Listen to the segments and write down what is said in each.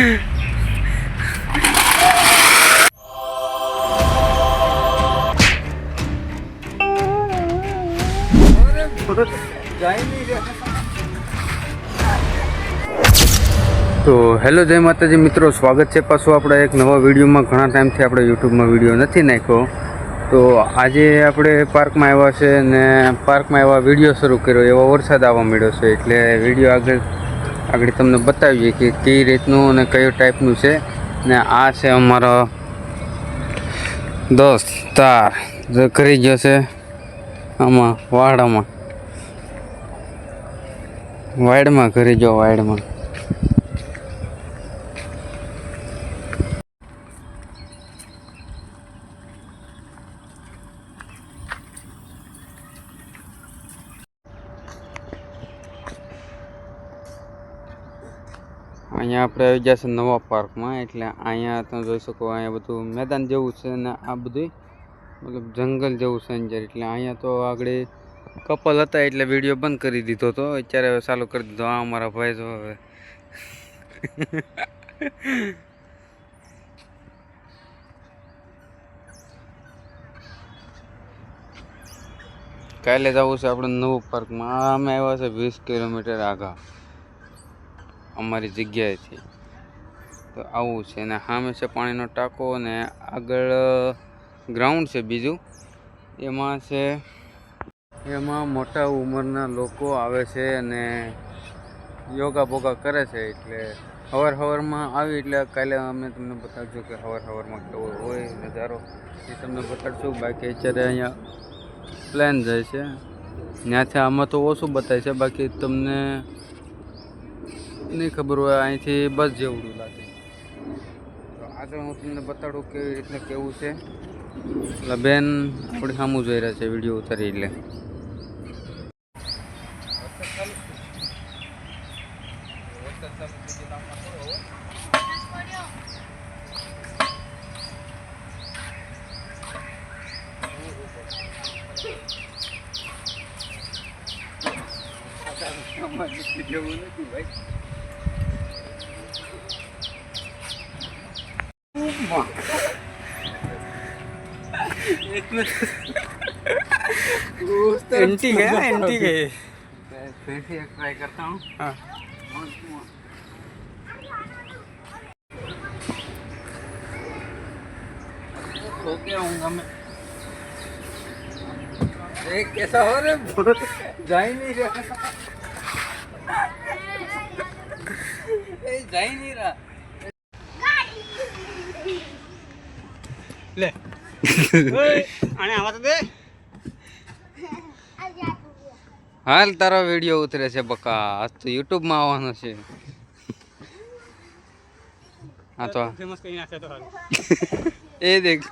તો હેલો જય માતાજી, મિત્રો, સ્વાગત છે પાછું આપણે એક નવા વિડીયોમાં. ઘણા ટાઈમથી આપણે યુટ્યુબમાં વીડિયો નથી નાખ્યો. તો આજે આપણે પાર્કમાં આવ્યા છે ને પાર્કમાં એવા વીડિયો શરૂ કર્યો, એવો વરસાદ આવવા મળ્યો છે. એટલે વીડિયો આગળ આગળ તમને બતાવીએ કે કઈ રીતનું અને કયો ટાઈપનું છે. ને આ છે અમારો દોસ્ત તાર. જે કરી ગયો છે આમાં વાડામાં. વાડમાં કરી ગયો વાડમાં. અહીંયા આપણે આવી ગયા છે નવા પાર્કમાં, એટલે અહીંયા તમે જોઈ શકો અહીંયા બધું મેદાન જેવું છે ને આ બધું મતલબ જંગલ જેવું છે અંજર એટલે અહીંયા તો આગળ કપલ હતા એટલે વીડિયો બંધ કરી દીધો હતો અત્યારે હવે ચાલુ કરી દીધો. આ અમારા ભાઈ જો હવે. કાલે જવું છે આપણે નવું પાર્કમાં. અમે આવ્યા છે વીસ કિલોમીટર આગા અમારી જગ્યાએથી. તો આવું છે. ને સામે છે પાણીનો ટાંકો અને આગળ ગ્રાઉન્ડ છે બીજું. એમાં છે, એમાં મોટા ઉંમરના લોકો આવે છે અને યોગા બોગા કરે છે. એટલે હવાર હવારમાં આવી એટલે કાલે અમે તમને બતાવજો કે હવાર હવારમાં કેવો હોય, નજારો. એ તમને બતાડશું બાકી અત્યારે અહીંયા પ્લેન જાય છે. ત્યાંથી આમાં તો ઓછું બતાવે છે. બાકી તમને નહીં ખબર હોય અહીંથી બસ જેવડું લાગે. તો આગળ હું તમને બતાડું કેવી રીતના કેવું છે. એટલે બેન આપણે સામું જોઈ રહ્યા છે વીડિયો ઉતારી એટલે. જેવું નથી ભાઈ. एंटी गया एंटी गए फिर से एक ट्राई करता हूँ। हाँ। सो के आऊँगा मैं। एक कैसा हो रहा है? जा ही नहीं रहा। जा ही नहीं रहा। ले આને આવા તો દે. હાલ તારો વીડિયો ઉતરે છે બકા આજ તો યુટ્યુબમાં આવવાનો છે. હા તો. ફેમસ કઈ નાખે તો હાલ. એ દેખ.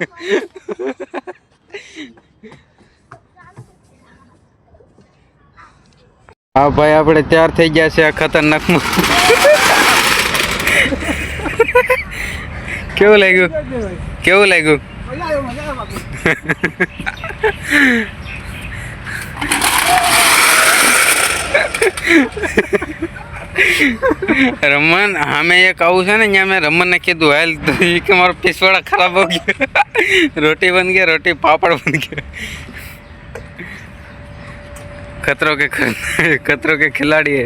હા ભાઈ આપણે તૈયાર થઈ ગયા છે આ ખતરનાકમાં કેવું લાગ્યું? કેવું લાગ્યું? રમન હામે એક આવું છે ને, ત્યાં મેં રમનને કીધું, હાલ કે મારો પીસવાડા ખરાબ હો ગયો. રોટી બન ગયા, રોટી પાપડ બન ગયા. ખતરો કે ખતરો કે ખિલાડી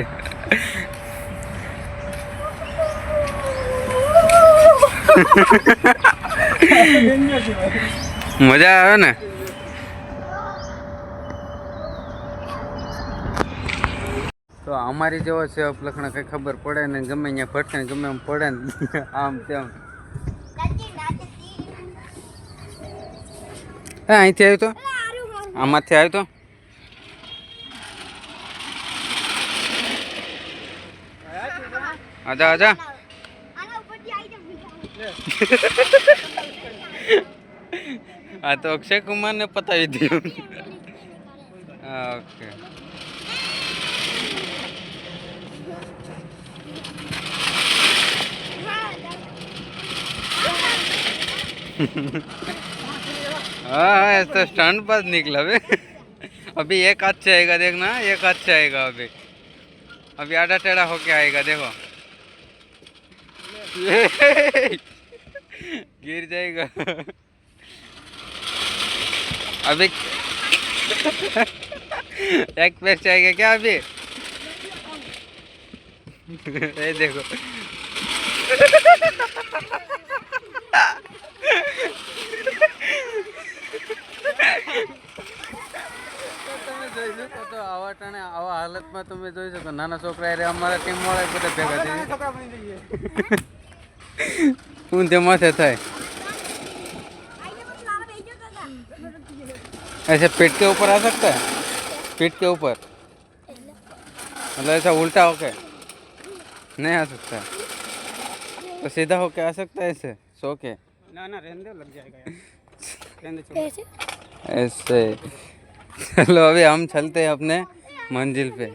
મજા આવે ને? તો અમારી જેવો છે લખણ કઈ ખબર પડે ને, ગમે અહીંયા ભટકે ગમે એમ પડે ને, આમ તેમ. હે, અહીંથી આવ્યો તો? આમાંથી આવ્યો તો? આજા આજા. આ તો અક્ષય કુમાર ને પતાવી દીધું હા ઓકે हाँ हाँ ऐसा स्टंट बस निकला बे अभी एक हाथ से आएगा देखना एक हाथ से आएगा अभी अभी आधा टेढ़ा होके आएगा देखो गिर जाएगा अभी एक पैर चाहिए क्या अभी ये देखो તમે જોઈ શકો તો આવા ટાણે આવા હાલતમાં તમે જોઈ શકો નાના છોકરા રે અમારા ટીમ વાળા બધા ભેગા થઈ છોકરા બની જઈએ હું તે માથે થાય ऐसे पेट के ऊपर आ सकता है पेट के ऊपर मतलब ऐसा उल्टा होके नहीं आ सकता तो सीधा होके आ सकता है ऐसे सो के ना ना रहने दो लग जाएगा यार रहने दो छोड़ो। ऐसे चलो अभी हम चलते हैं अपने मंजिल पे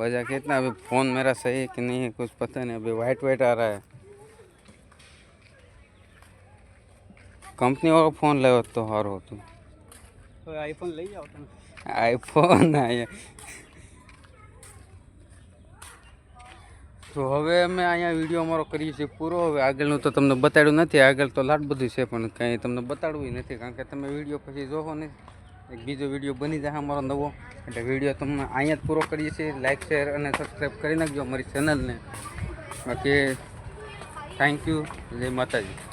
बजा कितना अभी फ़ोन मेरा सही है कि नहीं है कुछ पता नहीं अभी वाइट वाइट आ रहा है કંપનીવાળો ફોન લેવો તો સારું હતું. આઈફોન લઈ જાઓ તમે. આઈફોન તો હવે અમે અહીંયા વીડિયો અમારો કરીએ છીએ પૂરો. હવે આગળનું તો તમને બતાડ્યું નથી. આગળ તો લાટ બધું છે પણ કંઈ તમને બતાડવું નથી. કારણ કે તમે વીડિયો પછી જોવો ને એક બીજો વીડિયો બની જાય અમારો નવો. એટલે વીડિયો તમને અહીંયા જ પૂરો કરીએ છીએ. લાઇક શેર અને સબસ્ક્રાઈબ કરી નાખજો અમારી ચેનલને બાકી થેન્ક યુ જય માતાજી.